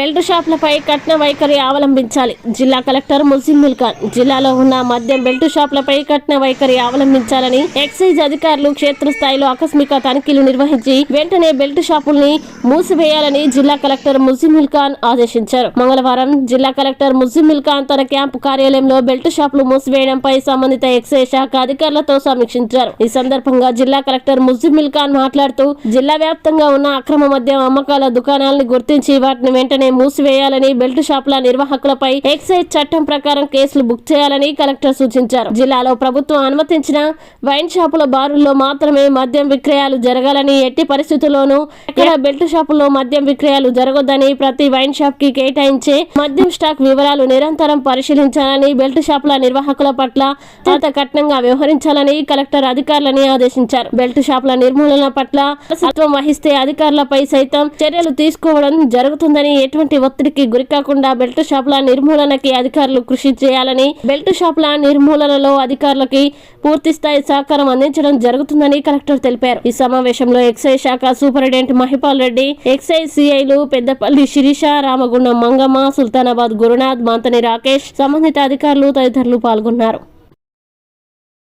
Belt షాపులపై కఠిన వైఖరి అవలంబించాలి. జిల్లా కలెక్టర్ ముసిన్ మిల్కాన్ జిల్లాలో ఉన్న మద్యం బెల్ట్ షాపులపై కఠిన వైఖరి అవలంబించాలని ఎక్సైజ్ అధికారులు క్షేత్రస్థాయిలో ఆకస్మిక తనిఖీలు నిర్వహించి వెంటనే బెల్ట్ షాపుల్ని మూసివేయాలని జిల్లా కలెక్టర్ ముసిన్ ఖాన్ ఆదేశించారు. మంగళవారం జిల్లా కలెక్టర్ ముసిన్ ఖాన్ తన క్యాంపు కార్యాలయంలో బెల్ట్ షాపులు మూసివేయడంపై సంబంధిత ఎక్సైజ్ శాఖ అధికారులతో సమీక్షించారు. ఈ సందర్భంగా జిల్లా కలెక్టర్ ముసిన్ ఖాన్ మాట్లాడుతూ జిల్లా వ్యాప్తంగా ఉన్న అక్రమ మద్యం అమ్మకాల దుకాణాలను గుర్తించి వాటిని వెంటనే మూసివేయాలని బెల్ట్ షాపుల నిర్వాహకులపై ఎక్సైజ్ చట్టం ప్రకారం కేసులు బుక్ చేయాలని కలెక్టర్ సూచించారు. జిల్లాలో ప్రభుత్వం అనుమతించిన వైన్ షాపుల బారుల్లో మాత్రమే మద్యం విక్రయాలు జరగాలని ఎట్టి పరిస్థితుల్లోనూ ఇక్కడ బెల్ట్ షాపుల్లో మద్యం విక్రయాలు జరగొద్దని ప్రతి వైన్ షాప్కి కేటాయించే మద్యం స్టాక్ వివరాలు నిరంతరం పరిశీలించాలని బెల్ట్ షాపుల నిర్వాహకుల పట్ల అత్యంత కఠినంగా వ్యవహరించాలని కలెక్టర్ అధికారులని ఆదేశించారు. బెల్ట్ షాపుల నిర్మూలన పట్ల సత్వం వహిస్తే అధికారులపై సైతం చర్యలు తీసుకోవడం జరుగుతుందని ఎటువంటి ఒత్తిడికి గురికాకుండా బెల్ట్ షాపుల నిర్మూలనకి అధికారులు కృషి చేయాలని బెల్ట్ షాపుల నిర్మూలనలో అధికారులకి పూర్తి స్థాయి సహకారం అందించడం జరుగుతుందని కలెక్టర్ తెలిపారు. ఈ సమావేశంలో ఎక్సైజ్ శాఖ సూపరింటెండెంట్ మహిపాల్ రెడ్డి ఎక్సైజ్ సిఐలు పెద్దపల్లి శిరీష రామగుండం మంగమ్మ సుల్తానాబాద్ గురునాథ్ మంతని రాకేష్ సంబంధిత అధికారులు తదితరులు పాల్గొన్నారు.